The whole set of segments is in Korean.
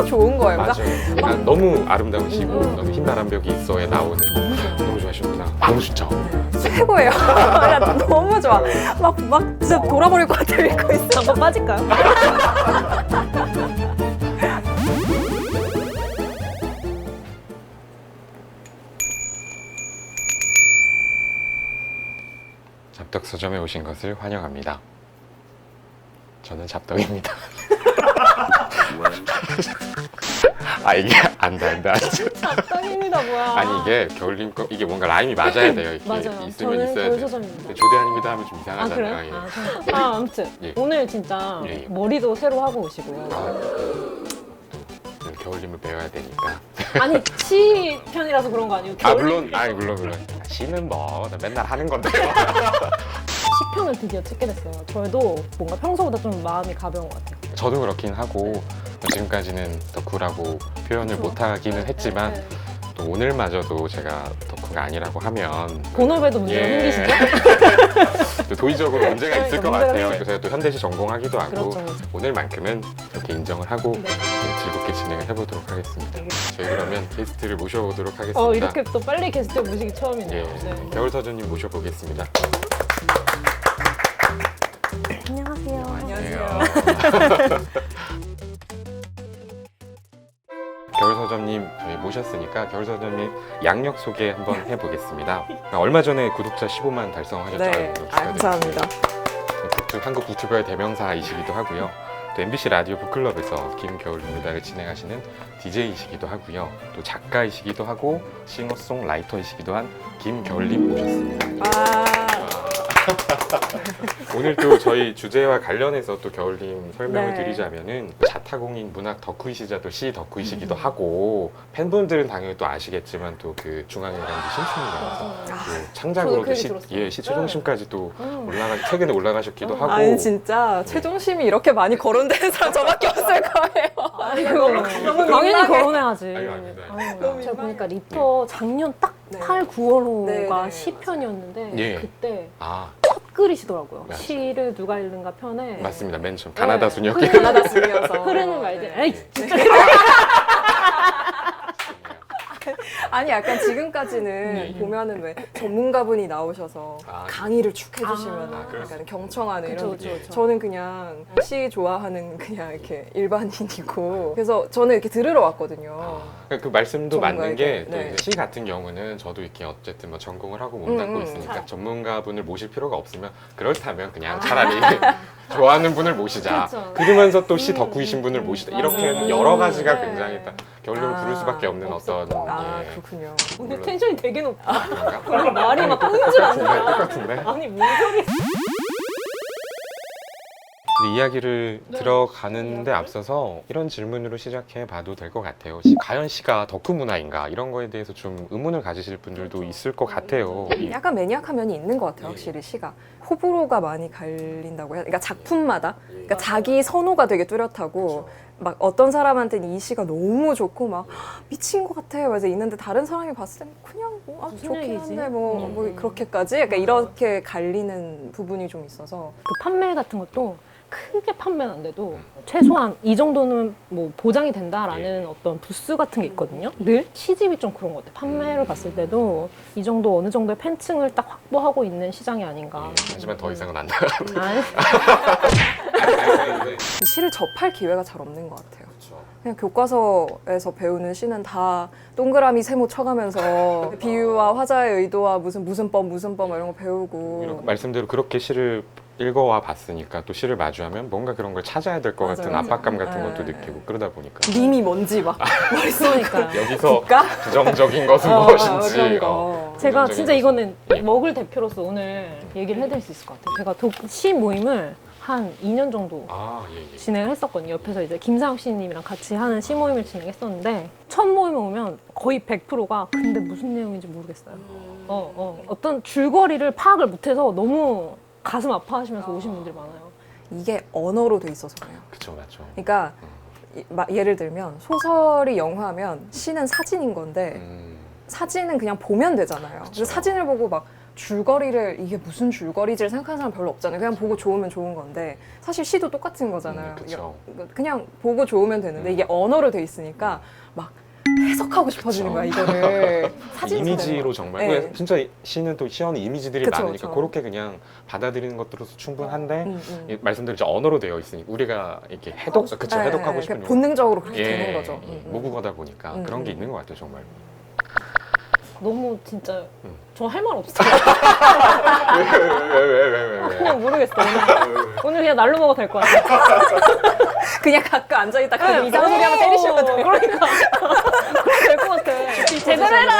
너무 좋은 거예요. 그러니까 맞아요. 약간 너무 아름다우시고 음. 너무 흰 바람벽이 있어에 나오는 너무 좋아하셨구나. 너무 좋죠. 최고예요. 너무 좋아. 막, 막 진짜 돌아버릴 것 같아 읽고 있어. 잠깐 빠질까요? 잡덕 서점에 오신 것을 환영합니다. 저는 잡덕입니다. 아 이게 안돼 안돼 안돼. 잡담입니다 뭐야. 아니 이게 겨울님 거 이게 뭔가 라임이 맞아야 돼요. 이게 맞아요. 있으면 저는 있어야 돼요. 겨울서점입니다. 조대한입니다 하면 좀 아 이상하잖아요. 그래요? 예. 아, 저- 아 아무튼 예. 오늘 진짜 예, 예. 머리도 새로 하고 오시고요. 아, 또 겨울님을 배워야 되니까. 아니 시 편이라서 그런 거 아니에요? 아 물론 아니 물론 물론 시는 뭐나 맨날 하는 건데요. 시 편을 드디어 찍게 됐어요. 저도 뭔가 평소보다 좀 마음이 가벼운 것 같아요. 저도 그렇긴 하고 지금까지는 덕후라고 표현을 그쵸. 못하기는 했지만 네, 네. 또 오늘마저도 제가 덕후가 아니라고 하면 본업에도 문제가 예. 생기시죠? 또 도의적으로 문제가 있을 것 문제가 같아요. 그래서 또 현대시 전공하기도 하고 그렇죠. 그렇죠. 오늘만큼은 이렇게 인정을 하고 네. 네, 즐겁게 진행을 해보도록 하겠습니다. 저희 그러면 게스트를 모셔보도록 하겠습니다. 어 이렇게 또 빨리 게스트 모시기 처음이네요. 예, 네. 겨울서준님 모셔보겠습니다. 안녕하세요. 겨울서점님 저희 모셨으니까 겨울서점님 양력 소개 한번 해보겠습니다. 얼마 전에 구독자 15만 달성하셨죠? 네. 아유, 아, 감사합니다. 북튜, 한국 북튜버의 대명사이시기도 하고요. 또 MBC 라디오 북클럽에서 김겨울입니다를 진행하시는 DJ이시기도 하고요. 또 작가이시기도 하고 싱어송라이터이시기도 한 김겨울님 모셨습니다. 아, 오늘 또 저희 주제와 관련해서 또 겨울님 설명을 네. 드리자면은 자타공인 문학 덕후이시자 또 시 덕후이시기도 하고 팬분들은 당연히 또 아시겠지만 또 그 중앙일간지 신춘이라서 그 창작으로도 저도 그 얘기 시, 들었어요. 예, 시 최종심까지 또 음. 올라가 최근에 올라가셨기도 음. 하고 아니 진짜 최종심이 이렇게 많이 거론되는 사람 저밖에 없을 거예요. 아이고, 너무 당연히 민망해. 거론해야지. 아닙니다. 너무 제가 민망해. 보니까 리터 작년 딱 네. 8, 9월호가 네, 네. 시편이었는데 예. 그때 아 첫 글이시더라고요. 맞아요. 시를 누가 읽는가 편에 맞습니다 맨 처음 가나다 네. 순혁이 가나다 순이어서 흐르는 말들. 네. 에이, 아니 약간 지금까지는 네, 예. 보면은 왜 전문가분이 나오셔서 아, 강의를 쭉 해주시면 아, 그럴 약간 경청하는 그쵸, 이런 그쵸, 예. 그쵸. 저는 그냥 시 좋아하는 그냥 이렇게 일반인이고 그래서 저는 이렇게 들으러 왔거든요. 그 말씀도 맞는 게 전문가에게, 또 네. 이제 시 같은 경우는 저도 이렇게 어쨌든 뭐 전공을 하고 몸 음, 닦고 음. 있으니까 잘. 전문가분을 모실 필요가 없으면 그렇다면 그냥 차라리 좋아하는 분을 모시자 그렇죠. 그러면서 또시 음, 덕후이신 분을 음, 모시자 맞아요. 이렇게 여러 가지가 네. 굉장히 딱 겨울님을 부를 수밖에 없는 어떤 아 예. 그렇군요. 오늘. 텐션이 되게 높아. 그런가? 말이 막 끊질 않는다. 똑같은데? 아니 무슨 소리? 이 이야기를 네. 들어가는데 앞서서 이런 질문으로 시작해 봐도 될 것 같아요. 시- 과연 시가 덕후 문화인가? 이런 거에 대해서 좀 의문을 가지실 분들도 그렇죠. 있을 것 같아요. 이- 약간 매니악한 면이 있는 것 같아요, 예. 확실히 시가. 호불호가 많이 갈린다고 해야 그러니까 작품마다. 그러니까 맞아요. 자기 선호가 되게 뚜렷하고 막 어떤 사람한테는 이 시가 너무 좋고 막 미친 것 같아. 그래서 있는데 다른 사람이 봤을 때는 그냥 뭐, 아, 무슨 좋긴 얘기지? 한데 뭐, 음. 뭐 그렇게까지 약간 이렇게 갈리는 부분이 좀 있어서 그 판매 같은 것도 크게 판매는 안 돼도 최소한 이 정도는 뭐 보장이 된다라는 어떤 부스 같은 게 있거든요. 늘 시집이 좀 그런 것 같아요. 판매를 봤을 때도 이 정도 어느 정도의 팬층을 딱 확보하고 있는 시장이 아닌가. 예, 하지만 더 이상은 안 나가. 아니, 시를 접할 기회가 잘 없는 것 같아요. 그냥 교과서에서 배우는 시는 다 동그라미 세모 쳐가면서 비유와 화자의 의도와 무슨 무슨 법 무슨 법 이런 거 배우고 말씀대로 그렇게 시를 읽어와 봤으니까 또 시를 마주하면 뭔가 그런 걸 찾아야 될 것 맞아요, 같은 맞아요. 압박감 같은 네, 것도 네. 느끼고 그러다 보니까 님이 뭔지 막 그러니까요. 여기서 국가 부정적인 것은 어, 무엇인지 그런 어. 거. 제가 진짜 것은. 이거는 예. 먹을 대표로서 오늘 얘기를 해드릴 수 있을 것 같아요. 제가 독, 시 모임을 한 2년 정도 아 예, 예. 진행을 했었거든요. 옆에서 이제 김상욱 씨님이랑 같이 하는 시 모임을 진행했었는데 첫 모임에 오면 거의 100%가 근데 무슨 내용인지 모르겠어요. 어, 어. 어떤 줄거리를 파악을 못해서 너무 가슴 아파하시면서 오신 분들이 많아요. 이게 언어로 돼 있어서 그래요. 그쵸 맞죠. 그러니까 이- 마- 예를 들면 소설이 영화면 시는 사진인 건데 음, 사진은 그냥 보면 되잖아요. 그쵸. 그래서 사진을 보고 막 줄거리를 이게 무슨 줄거리지를 생각하는 사람 별로 없잖아요. 그냥 보고 좋으면 좋은 건데 사실 시도 똑같은 거잖아요. 음, 그쵸. 그냥 보고 좋으면 되는데 이게 언어로 돼 있으니까 막 해석하고 싶어지는. 거야 이거를 사진 이미지로 정말 네. 왜 진짜 시는 또 시연이 이미지들이 그쵸, 많으니까 그쵸. 그렇게 그냥 받아들이는 것들로서 충분한데 음, 음. 이 말씀대로 이제 언어로 되어 있으니까 우리가 이렇게 해독 그쵸 네, 해독하고 네, 싶은 그러니까 요- 본능적으로 그렇게 예, 되는 거죠. 예, 음, 음. 모국어다 보니까 음, 그런 게 음. 있는 것 같아요 정말 너무 진짜 음. 저할 말 없어요. 왜왜왜왜왜 그냥 모르겠어. 오늘, 오늘 그냥 날로 먹어도 될 것 같아. 그냥 가끔 앉아 있다 네, 가 이상한 소리 하면 때리시면 돼요. 그러니까. 그럼 될것 같아. 제대로 해라.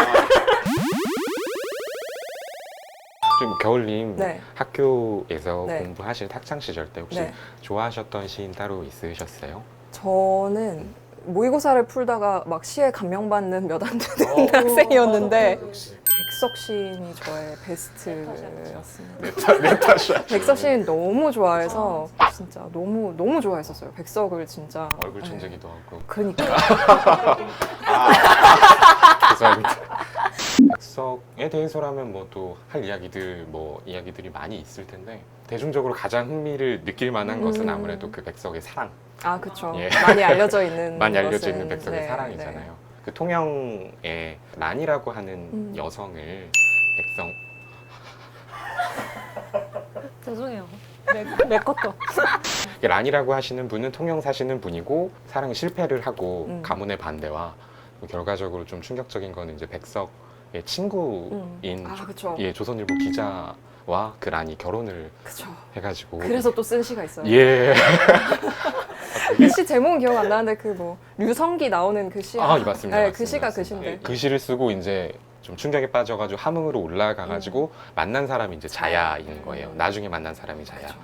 지금 겨울님 네. 학교에서 네. 공부하실 학창 시절 때 혹시 네. 좋아하셨던 시인 따로 있으셨어요? 저는 모의고사를 풀다가 막 시에 감명받는 몇 안 되는 어. 학생이었는데 백석 시인이 저의 베스트였습니다. 네타샤 백석 시인 너무 좋아해서 진짜 너무 너무 좋아했었어요. 백석을 진짜 얼굴 네. 천재기도 하고 그러니까 죄송합니다. 백석에 대해서라면 뭐 또 할 이야기들 뭐 이야기들이 많이 있을 텐데 대중적으로 가장 흥미를 느낄 만한 것은 음. 아무래도 그 백석의 사랑 아 그쵸 예. 많이 알려져 있는 많이 알려져 것은, 있는 백석의 네, 사랑이잖아요. 그 통영의 란이라고 하는 음. 여성을 백성 죄송해요. 내, 내 것도. 란이라고 하시는 분은 통영 사시는 분이고 사랑에 실패를 하고 음. 가문의 반대와 결과적으로 좀 충격적인 거는 이제 백석 의 친구인 음. 아 그쵸 예, 조선일보 기자와 그 란이 결혼을 그쵸 해가지고 그래서 또 쓴 시가 있어요. 예. 그 시 제목은 기억 안 나는데 그 뭐 류성기 나오는 그 시. 아, 예, 맞습니다. 네, 맞습니다, 그 시가 그 맞습니다. 시인데. 그 시를 쓰고 이제 좀 충격에 빠져가지고 함흥으로 올라가가지고 만난 사람이 이제 자야인 거예요. 음. 나중에 만난 사람이 자야. 그쵸.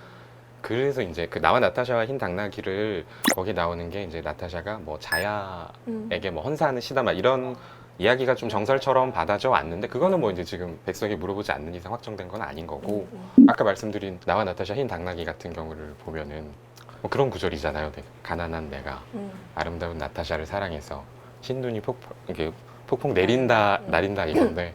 그래서 이제 그 나와 나타샤와 흰 당나귀를 거기 나오는 게 이제 나타샤가 뭐 자야에게 음. 뭐 헌사하는 시다 막 이런 이야기가 좀 정설처럼 받아져 왔는데 그거는 뭐 이제 지금 백석이 물어보지 않는 이상 확정된 건 아닌 거고 음. 아까 말씀드린 나와 나타샤 흰 당나귀 같은 경우를 보면은 뭐 그런 구절이잖아요. 네. 가난한 내가 음. 아름다운 나타샤를 사랑해서 흰 눈이 폭포 이게 폭폭 내린다 음. 나린다 이건데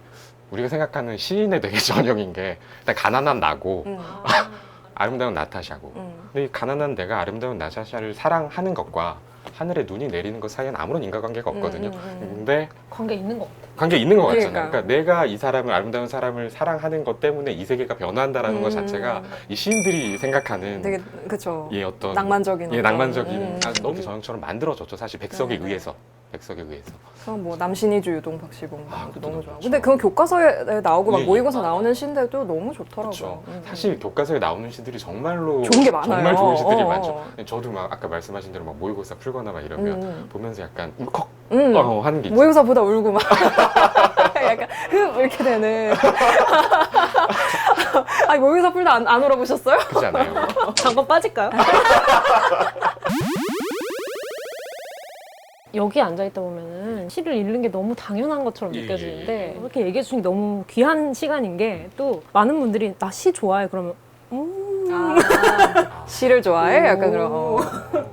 우리가 생각하는 시인의 되게 전형인 게 일단 가난한 나고 음. 아름다운 나타샤고 음. 근데 이 가난한 내가 아름다운 나타샤를 사랑하는 것과 하늘에 눈이 내리는 것 사이에는 아무런 인과관계가 없거든요. 음, 음, 음. 근데 관계 있는 것 같아. 관계 있는 것 같잖아요. 그러니까요. 그러니까 내가 이 사람을 아름다운 사람을 사랑하는 것 때문에 이 세계가 변화한다라는 것 음. 자체가 이 시인들이 생각하는 되게 그쵸. 예 어떤 낭만적인. 예 어떤, 낭만적인 음. 아, 너무 전형처럼 만들어졌죠. 사실 백석에 네, 네. 의해서 백석에 의해서. 그럼 뭐 남신이주 유동 박시봉 아, 도 그것도 너무 너무 좋아. 좋죠. 근데 그건 교과서에 나오고 막 예, 예. 모의고사 나오는 시인데도 너무 좋더라고요. 그렇죠. 음, 음. 사실 교과서에 나오는 시들이 정말로 좋은 게 많아요. 정말 좋은 시들이 어, 많죠. 어. 저도 막 아까 말씀하신 대로 막 모의고사 풀거나 막 이러면 음. 보면서 약간 울컥 음. 어, 하는 게 있죠. 모의고사보다 울고 막 약간 흡 이렇게 되는. 아니 모의고사 풀다 안, 안 울어보셨어요? 그렇지 않아요? 잠깐 빠질까요? 여기 앉아 있다 보면은 시를 읽는 게 너무 당연한 것처럼 예, 느껴지는데 예, 이렇게 얘기해 주니 너무 귀한 시간인 게 또 많은 분들이 나 시 좋아해 그러면 음 아, 시를 좋아해? 약간 오. 그런 어,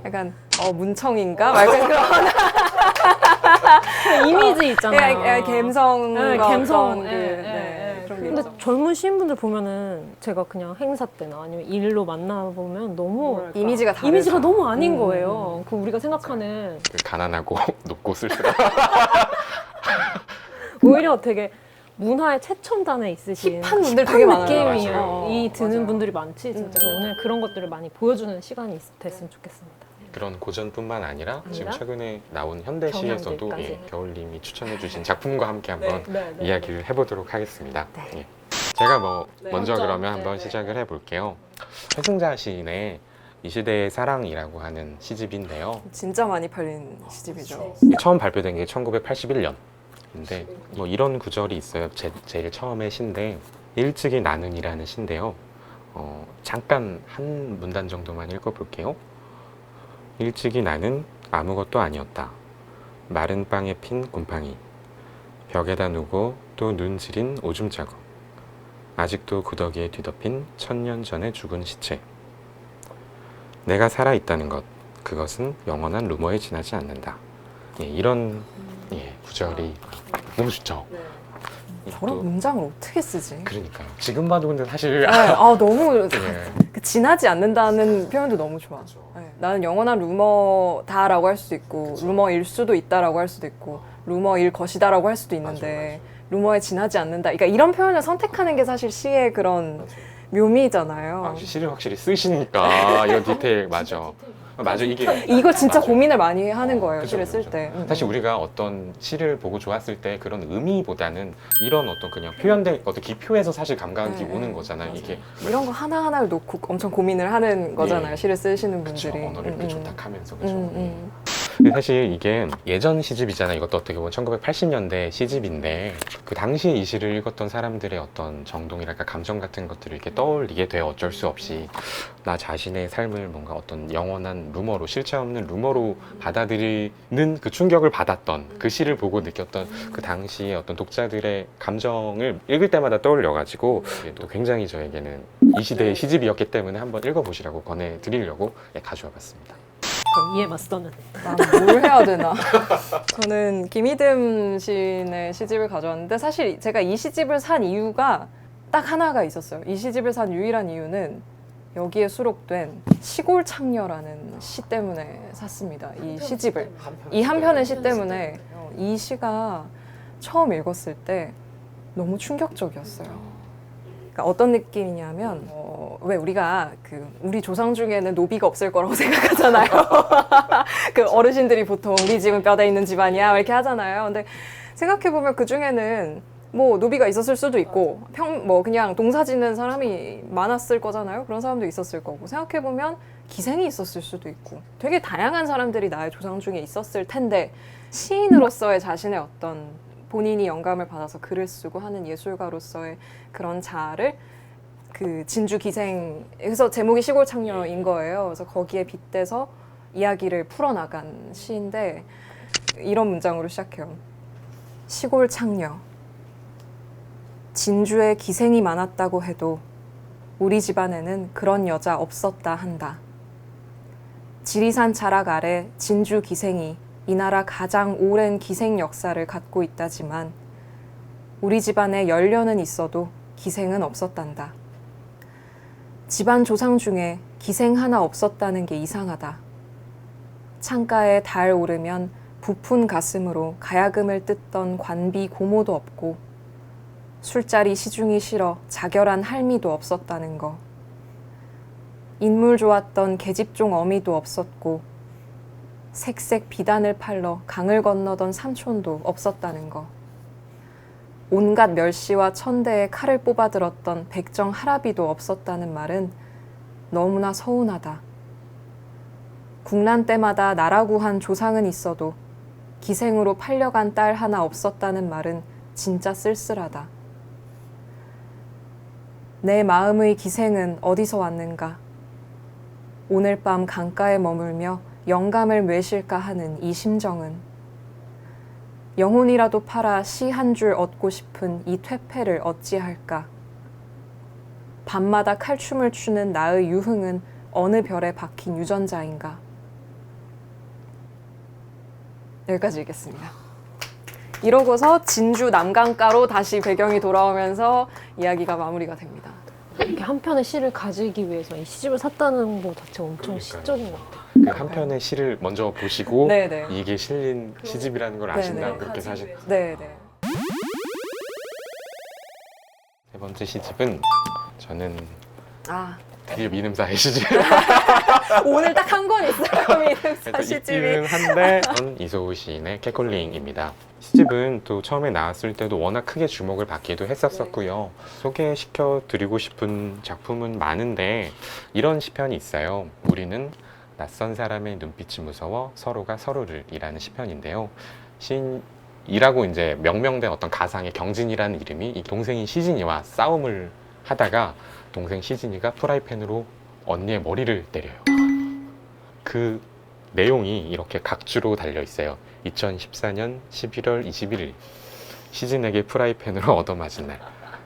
약간 어 문청인가? 막 약간 그런 이미지 있잖아요. 예, 예, 감성 네, 감성. 그, 예, 예, 네, 예. 그런 게 근데 있죠. 젊은 시인분들 보면은 제가 그냥 행사 때나 아니면 일로 만나보면 너무 뭐랄까. 이미지가 다르죠. 이미지가 너무 아닌 음. 거예요. 그 우리가 생각하는 그 가난하고 높고 쓸쓸한 오히려 되게 문화의 최첨단에 있으신 힙한 분들 되게 많아요. 느낌이 맞아요. 드는 맞아요. 분들이 많지 진짜 음. 오늘 그런 것들을 많이 보여주는 시간이 있- 됐으면 좋겠습니다. 그런 고전뿐만 아니라 지금 아니라? 최근에 나온 현대시에서도 경향들까지. 예, 겨울님이 추천해주신 작품과 함께 한번 네, 네. 이야기를 해보도록 하겠습니다. 네. 예. 제가 뭐 네, 먼저 먼저, 그러면 네, 한번 네. 시작을 해볼게요. 최승자 시인의 이 시대의 사랑이라고 하는 시집인데요. 진짜 많이 팔린 시집이죠. 처음 발표된 게 1981년인데 뭐 이런 구절이 있어요. 제, 제일 처음에 시인데 일찍이 나는이라는 시인데요. 어, 잠깐 한 문단 정도만 읽어볼게요. 일찍이 나는 아무것도 아니었다. 마른 빵에 핀 곰팡이. 벽에다 누고 또 눈 지린 오줌 자국. 아직도 구더기에 뒤덮인 천년 전에 죽은 시체. 내가 살아있다는 것. 그것은 영원한 루머에 지나지 않는다. 예, 이런 예, 구절이 너무 좋죠. 저런 또- 문장을 어떻게 쓰지? 그러니까 지금 봐도 근데 사실 네, 아 너무 네. 그 지나지 않는다는 표현도 너무 좋아. 네, 나는 영원한 루머다라고 할 수도 있고 루머일 수도 있다라고 할 수도 있고 루머일 것이다라고 할 수도 있는데 루머에 지나지 않는다. 그러니까 이런 표현을 선택하는 게 사실 시의 그런 묘미잖아요. 아, 시를 확실히 쓰시니까 이런 디테일 맞아. 맞아 이게 이거 진짜 맞아요. 고민을 많이 하는 거예요. 그죠, 시를 그죠. 쓸 때. 음. 사실 우리가 어떤 시를 보고 좋았을 때 그런 의미보다는 이런 어떤 그냥 표현된 어떤 기표에서 사실 감각이 네, 오는 거잖아요. 맞아요. 이게 이런 거 하나 하나를 놓고 엄청 고민을 하는 거잖아요. 예. 시를 쓰시는 그쵸 분들이. 언어를 이렇게 음, 음. 조탁하면서 그죠. 음, 음. 근데 사실 이게 예전 시집이잖아요. 이것도 어떻게 보면 1980년대 시집인데 그 당시에 이 시를 읽었던 사람들의 어떤 정동이랄까 감정 같은 것들을 이렇게 떠올리게 돼 어쩔 수 없이 나 자신의 삶을 뭔가 어떤 영원한 루머로 실체 없는 루머로 받아들이는 그 충격을 받았던 그 시를 보고 느꼈던 그 당시에 어떤 독자들의 감정을 읽을 때마다 떠올려가지고 또 굉장히 저에게는 이 시대의 시집이었기 때문에 한번 읽어보시라고 권해드리려고 예, 가져와 봤습니다. 그럼 이에 맞서는 나는 뭘 해야 되나? 저는 김희듬 시인의 시집을 가져왔는데 사실 제가 이 시집을 산 이유가 딱 하나가 있었어요. 이 시집을 산 유일한 이유는 여기에 수록된 시골 창녀라는 시 때문에 샀습니다. 이 시집을. 이 한 편의 시 때문에 이 시가 처음 읽었을 때 너무 충격적이었어요. 그러니까 어떤 느낌이냐면 어, 왜 우리가 그 우리 조상 중에는 노비가 없을 거라고 생각하잖아요. 그 어르신들이 보통 우리 집은 뼈대 있는 집안이야 이렇게 하잖아요. 근데 생각해 보면 그 중에는 뭐 노비가 있었을 수도 있고 평 뭐 그냥 농사 짓는 사람이 많았을 거잖아요. 그런 사람도 있었을 거고 생각해 보면 기생이 있었을 수도 있고 되게 다양한 사람들이 나의 조상 중에 있었을 텐데 시인으로서의 자신의 어떤 본인이 영감을 받아서 글을 쓰고 하는 예술가로서의 그런 자아를 그 진주 기생 그래서 제목이 시골 창녀인 거예요. 그래서 거기에 빗대서 이야기를 풀어나간 시인데 이런 문장으로 시작해요. 시골 창녀 진주에 기생이 많았다고 해도 우리 집안에는 그런 여자 없었다 한다. 지리산 자락 아래 진주 기생이 이 나라 가장 오랜 기생 역사를 갖고 있다지만 우리 집안에 열려는 있어도 기생은 없었단다. 집안 조상 중에 기생 하나 없었다는 게 이상하다. 창가에 달 오르면 부푼 가슴으로 가야금을 뜯던 관비 고모도 없고 술자리 시중이 싫어 자결한 할미도 없었다는 거. 인물 좋았던 계집종 어미도 없었고 색색 비단을 팔러 강을 건너던 삼촌도 없었다는 거. 온갖 멸시와 천대에 칼을 뽑아들었던 백정 할아비도 없었다는 말은 너무나 서운하다. 국난 때마다 나라 구한 조상은 있어도 기생으로 팔려간 딸 하나 없었다는 말은 진짜 쓸쓸하다. 내 마음의 기생은 어디서 왔는가? 오늘 밤 강가에 머물며 영감을 뇌실까 하는 이 심정은 영혼이라도 팔아 시 한 줄 얻고 싶은 이 퇴폐를 어찌할까? 밤마다 칼춤을 추는 나의 유흥은 어느 별에 박힌 유전자인가? 여기까지 읽겠습니다. 이러고서 진주 남강가로 다시 배경이 돌아오면서 이야기가 마무리가 됩니다. 이렇게 한 편의 시를 가지기 위해서 이 시집을 샀다는 거 자체가 엄청 그러니까요. 시적인 것 같아요. 그한 편의 시를 먼저 보시고 네네. 이게 실린 시집이라는 걸 아신다면 네네. 그렇게 사실 네 네. 세 번째 시집은 저는 아 되게 미음사의 시집 오늘 딱 한 권 있어요 미륵사 그래서 시집이. 읽기는 한데 전 이소우 시인의 캐콜링입니다. 시집은 또 처음에 나왔을 때도 워낙 크게 주목을 받기도 했었었고요. 소개시켜 드리고 싶은 작품은 많은데 이런 시편이 있어요. 우리는 낯선 사람의 눈빛이 무서워 서로가 서로를 이라는 시편인데요. 시인 이라고 이제 명명된 어떤 가상의 경진이라는 이름이 이 동생인 시진이와 싸움을 하다가 동생 시진이가 프라이팬으로 언니의 머리를 때려요. 그 내용이 이렇게 각주로 달려 있어요. 2014년 11월 21일 시즌에게 프라이팬으로 얻어맞은 날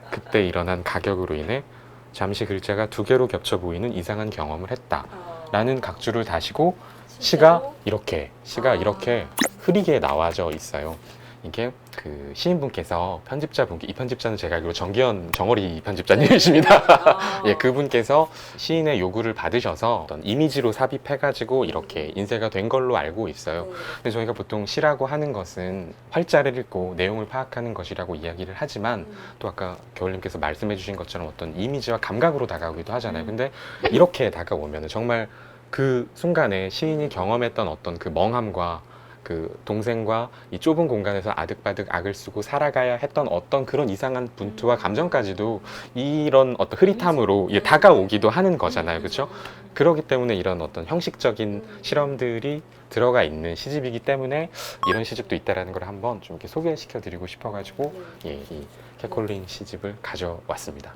그때 일어난 가격으로 인해 잠시 글자가 두 개로 겹쳐 보이는 이상한 경험을 했다 라는 각주를 다시고 시가 이렇게 시가 이렇게 흐리게 나와져 있어요 이게 그 시인분께서 편집자분께 이 편집자는 제가 알기로 정기현 정어리 편집자님이십니다. 예, 그분께서 시인의 요구를 받으셔서 어떤 이미지로 삽입해가지고 이렇게 인쇄가 된 걸로 알고 있어요. 근데 저희가 보통 시라고 하는 것은 활자를 읽고 내용을 파악하는 것이라고 이야기를 하지만 또 아까 겨울님께서 말씀해주신 것처럼 어떤 이미지와 감각으로 다가오기도 하잖아요. 근데 이렇게 다가오면 정말 그 순간에 시인이 경험했던 어떤 그 멍함과 그 동생과 이 좁은 공간에서 아득바득 악을 쓰고 살아가야 했던 어떤 그런 이상한 분투와 감정까지도 이런 어떤 흐릿함으로 예, 다가오기도 하는 거잖아요. 그렇죠? 그렇기 때문에 이런 어떤 형식적인 실험들이 들어가 있는 시집이기 때문에 이런 시집도 있다라는 걸 한번 좀 이렇게 소개시켜 드리고 싶어 가지고 예, 이 캐콜린 시집을 가져왔습니다.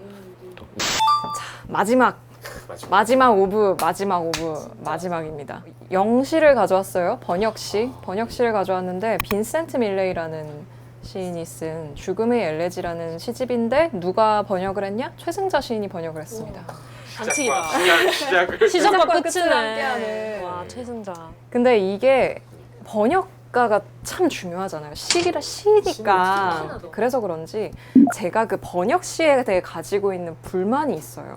또 마지막 마지막 오브 마지막 오브 마지막입니다. 영시를 가져왔어요. 번역시 번역시를 가져왔는데 빈센트 밀레이라는 시인이 쓴 죽음의 엘레지라는 시집인데 누가 번역을 했냐? 최승자 시인이 번역을 했습니다. 반칙이다. 시작을 시작과 끝을 함께하는. 와 최승자. 근데 이게 번역가가 참 중요하잖아요. 시기라 시니까. 그래서 그런지 제가 그 번역 시에 대해 가지고 있는 불만이 있어요.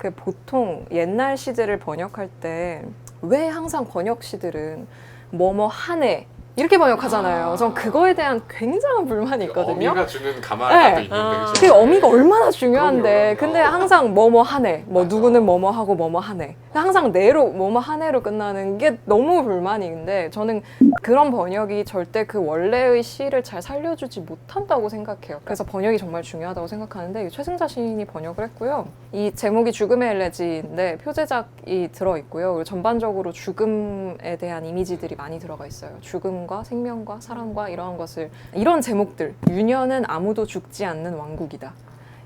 그 보통 옛날 시들을 번역할 때 왜 항상 번역 시들은 뭐뭐 한 해 이렇게 번역하잖아요. 전 그거에 대한 굉장한 불만이 있거든요. 어미가 주는 가마가 네. 또 아. 있는데 그 어미가 얼마나 중요한데 그럼요, 그럼요. 근데 항상 뭐뭐 하네 뭐 맞아. 누구는 뭐뭐 하고 뭐뭐 하네 항상 내로 뭐뭐 하네로 끝나는 게 너무 불만인데 저는 그런 번역이 절대 그 원래의 시를 잘 살려주지 못한다고 생각해요. 그래서 번역이 정말 중요하다고 생각하는데 이 최승자 시인이 번역을 했고요. 이 제목이 죽음의 엘레지인데 표제작이 들어 있고요. 그리고 전반적으로 죽음에 대한 이미지들이 많이 들어가 있어요. 죽음과 생명과 사랑과 이러한 것을. 이런 제목들. 유년은 아무도 죽지 않는 왕국이다.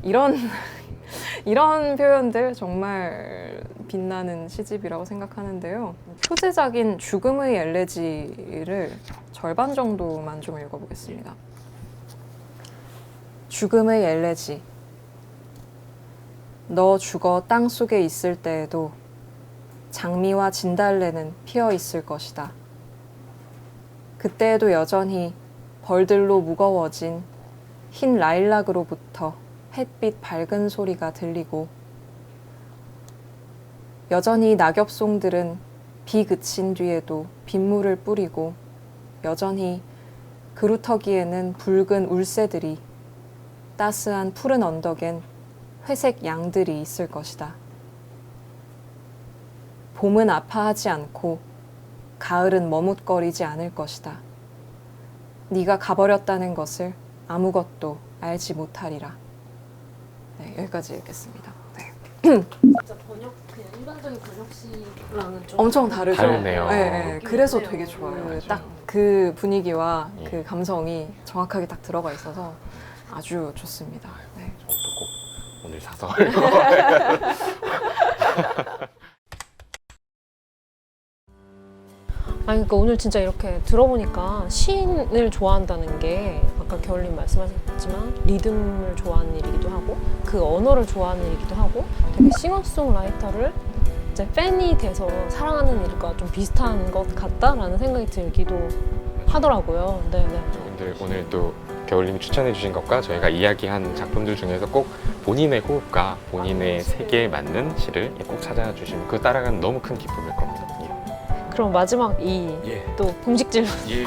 이런 이런 표현들 정말 빛나는 시집이라고 생각하는데요. 표제작인 죽음의 엘레지를 절반 정도만 좀 읽어보겠습니다. 죽음의 엘레지. 너 죽어 땅 속에 있을 때에도 장미와 진달래는 피어 있을 것이다. 그때에도 여전히 벌들로 무거워진 흰 라일락으로부터 햇빛 밝은 소리가 들리고 여전히 낙엽송들은 비 그친 뒤에도 빗물을 뿌리고 여전히 그루터기에는 붉은 울새들이 따스한 푸른 언덕엔 회색 양들이 있을 것이다. 봄은 아파하지 않고 가을은 머뭇거리지 않을 것이다. 네가 가버렸다는 것을 아무것도 알지 못하리라. 네, 여기까지 읽겠습니다. 네. 진짜 번역 그냥 일반적인 번역시랑은 좀 엄청 다르죠. 다르네요. 네, 네. 그래서. 되게 좋아요. 맞아요. 딱 그 분위기와 예. 그 감성이 정확하게 딱 들어가 있어서 아주 좋습니다. 네. 저도 꼭 오늘 사서 아니 그러니까 오늘 진짜 이렇게 들어보니까 시인을 좋아한다는 게 아까 겨울님 말씀하셨지만 리듬을 좋아하는 일이기도 하고 그 언어를 좋아하는 일이기도 하고 되게 싱어송라이터를 이제 팬이 돼서 사랑하는 일과 좀 비슷한 것 같다라는 생각이 들기도 하더라고요. 네, 네. 여러분들 오늘 또 겨울님이 추천해주신 것과 저희가 이야기한 작품들 중에서 꼭 본인의 호흡과 본인의 세계에 맞는 시를 꼭 찾아주시면 그거 따라가는 너무 큰 기쁨일 겁니다. 그럼 마지막 이 예. 또 공직질 예.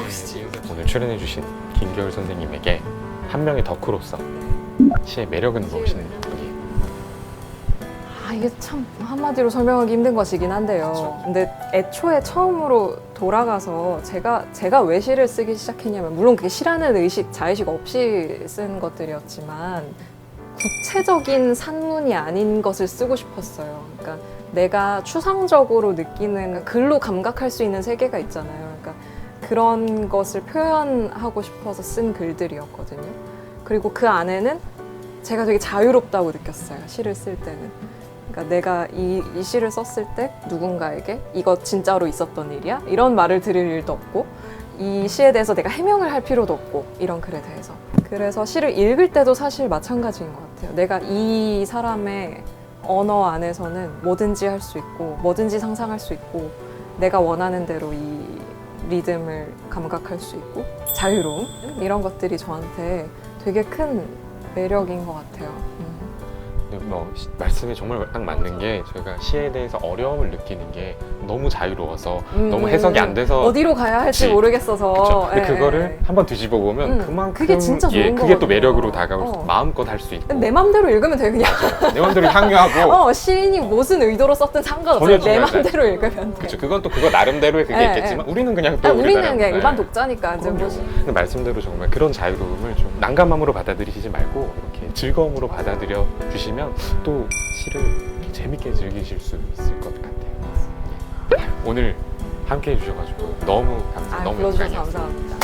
오늘 출연해주신 김겨울 선생님에게 한 명의 덕후로서 시의 매력은 무엇이냐 분이 아 이게 참 한마디로 설명하기 힘든 것이긴 한데요. 근데 애초에 처음으로 돌아가서 제가 제가 왜 시를 쓰기 시작했냐면 물론 그게 시라는 의식 자의식 없이 쓴 것들이었지만 구체적인 산문이 아닌 것을 쓰고 싶었어요. 그러니까 내가 추상적으로 느끼는 글로 감각할 수 있는 세계가 있잖아요. 그러니까 그런 것을 표현하고 싶어서 쓴 글들이었거든요. 그리고 그 안에는 제가 되게 자유롭다고 느꼈어요. 시를 쓸 때는. 그러니까 내가 이, 이 시를 썼을 때 누군가에게 이거 진짜로 있었던 일이야? 이런 말을 들을 일도 없고 이 시에 대해서 내가 해명을 할 필요도 없고 이런 글에 대해서 그래서 시를 읽을 때도 사실 마찬가지인 것 같아요. 내가 이 사람의 언어 안에서는 뭐든지 할 수 있고 뭐든지 상상할 수 있고 내가 원하는 대로 이 리듬을 감각할 수 있고 자유로움 이런 것들이 저한테 되게 큰 매력인 것 같아요. 음. 근데 뭐 시- 말씀이 정말 딱 맞는 게 저희가 시에 대해서 어려움을 느끼는 게 너무 자유로워서 음, 너무 해석이 안 돼서 어디로 가야 할지 그치. 모르겠어서. 근데 예, 그거를 예. 한번 뒤집어 보면 음, 그만큼 그게 진짜 좋은 예, 그게 또 거거든요. 매력으로 다가올 수 어. 마음껏 할 수 있고 내 맘대로 읽으면 돼 그냥. 내 맘대로 향유하고 어 시인이 무슨 의도로 썼든 상관없어요. 전혀 내 중요하지 맘대로 읽으면 돼. 그렇죠. 그건 또 그거 나름대로의 그게 예, 있겠지만 우리는 그냥 또 아니, 우리는 우리나라- 그냥 예. 일반 독자니까 이제 뭐 근데 말씀대로 정말 그런 자유로움을 좀 난감함으로 받아들이시지 말고 이렇게 즐거움으로 받아들여 주시면 또 시를 재밌게 즐기실 수 있을 것 같아요. 오늘 함께 해주셔가지고 너무 감사, 아, 너무 불러주셔서. 감사합니다.